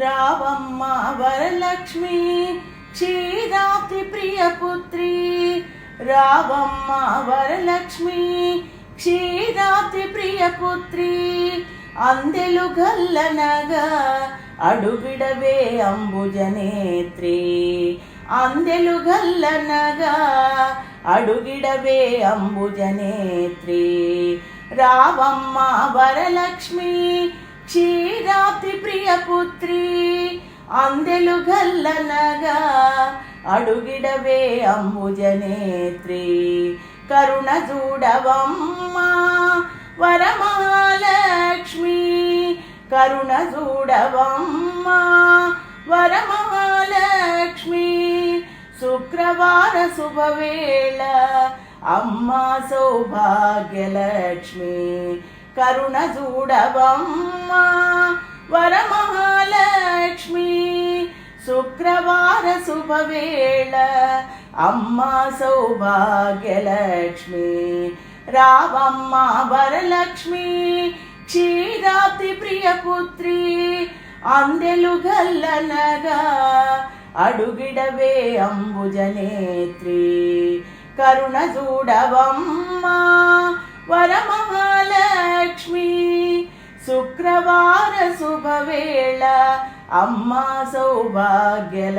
రావమ్మ వరలక్ష్మి క్షీరాతి ప్రియపుత్రి రావమ్మ వరలక్ష్మి క్షీరాతి ప్రియపుత్రి అందెలు గల్లనగా అడుగిడవే అంబుజనేత్రి. అందెలు గల్లనగా అడుగిడవే అంబుజనేత్రి. రావమ్మ వరలక్ష్మి క్షీరాబ్ది ప్రియపుత్రి అందెలు గల్లనగా అడుగిడవే అంబుజనేత్రి. కరుణ చూడవమ్మ వరమహాలక్ష్మి. కరుణ చూడవమ్మ వరమహాలక్ష్మి. శుక్రవార శుభవేళ అమ్మ సౌభాగ్యలక్ష్మి. కరుణ చూడవమ్మ వరమహాలక్ష్మి శుక్రవార శుభవేళ అమ్మ సౌభాగ్యలక్ష్మి రావమ్మ వరలక్ష్మి క్షీరాబ్ది ప్రియపుత్రి అందెలు గల్లనగా అడుగిడవే అంబుజనేత్రి కరుణ చూడవమ్మా శుక్రవార శుభవేళ అమ్మ సౌభాగ్యలక్ష్మి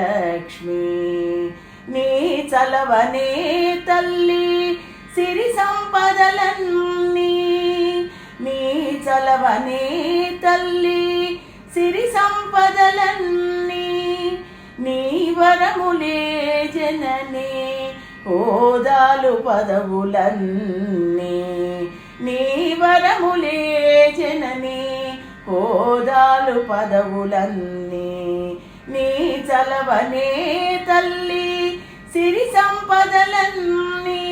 నీ చలవనే తల్లి సిరి సంపదలన్నీ। నీ చలవనే తల్లి సిరి సంపదలన్నీ। నీ వరములే జననే ఓదాలు పదవులన్నీ। నీ వరములే హోదాలు పదవులన్నీ నీ చలవనే తల్లి. సిరి సంపదలన్నీ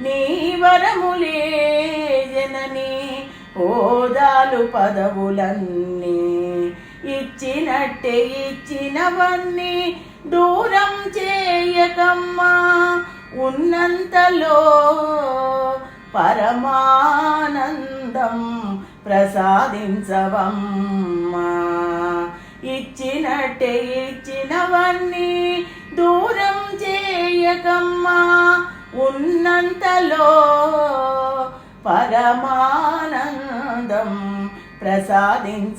నీ వరములే జనని. హోదాలు పదవులన్నీ ఇచ్చినట్టే ఇచ్చినవన్నీ దూరం చేయకమ్మా. ఉన్నంతలో పరమానందం ప్రసాదించవమ్మా. ఇచ్చినట్టే ఇచ్చినవన్నీ దూరం చేయకమ్మా. ఉన్నంతలో పరమానందం ప్రసాదించవమ్మా.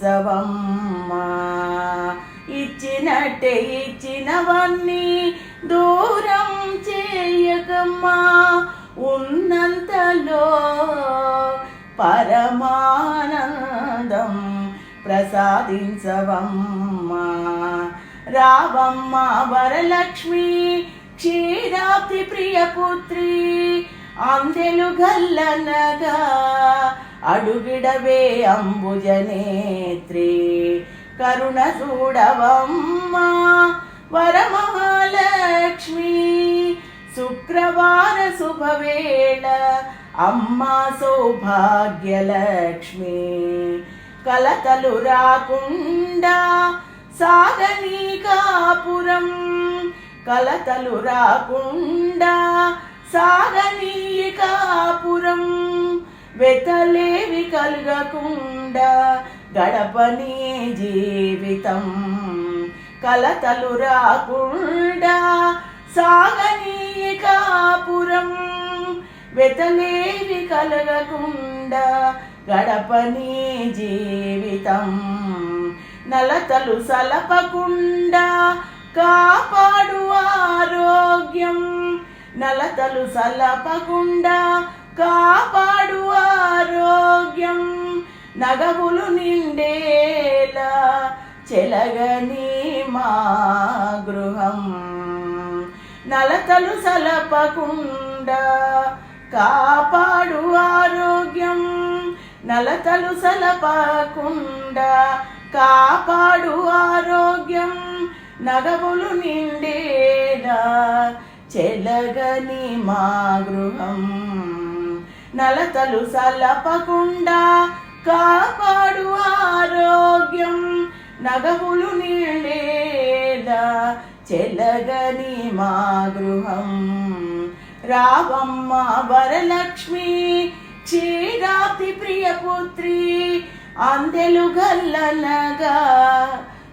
ఇచ్చినట్టే ఇచ్చినవన్నీ దూరం చేయకమ్మా. ఉన్నంతలో పరమానందం ప్రసాదించవమ్మ. రావమ్మ వరలక్ష్మి క్షీరాబ్ది ప్రియపుత్రి అందెలు గల్లనగా అడుగిడవే అంబుజనేత్రి. కరుణ చూడవమ్మ వరమహాలక్ష్మి శుక్రవార శుభవేళ అమ్మా సౌభాగ్యలక్ష్మి కలతలు రాకుండా సాగనీ కాపురం కలతలు రాకుండా సాగనీ కాపురం వెతలేవి కలగకుండా గడపని జీవితం కలతలు రాకుండా సాగనీ కాపురం వెతలేవి కలగకుండా గడపని జీవితం నలతలు సలపకుండా కాపాడు ఆరోగ్యం నలతలు సలపకుండా కాపాడు ఆరోగ్యం నగవులు నిండేలా చెలగని మా గృహం నలతలు సలపకుండా కాపాడు ఆరోగ్యం నలతలు సలపకుండా కాపాడు ఆరోగ్యం నగవులు నిండేలా చెలగని మా గృహం. నలతలు సలపకుండా కాపాడు ఆరోగ్యం నగవులు నిండేలా చెలగని మా గృహం. రావమ్మ వరలక్ష్మి చీరాతి ప్రియపుత్రి అందెలు గల్లనగా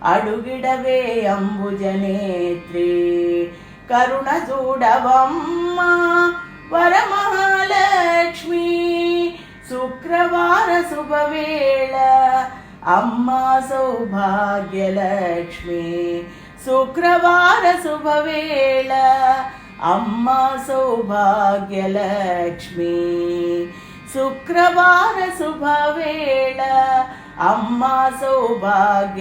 అడుగిడవే అంబుజనేత్రి. కరుణ చూడవమ్మ వరమహాలక్ష్మి శుక్రవార శుభవేళ అమ్మ సౌభాగ్యలక్ష్మి. శుక్రవార శుభవేళ అమ్మ సౌభాగ్యలక్ష్మి శుక్రవార శుభవేళ అమ్మ సౌభాగ్యలక్ష్మి.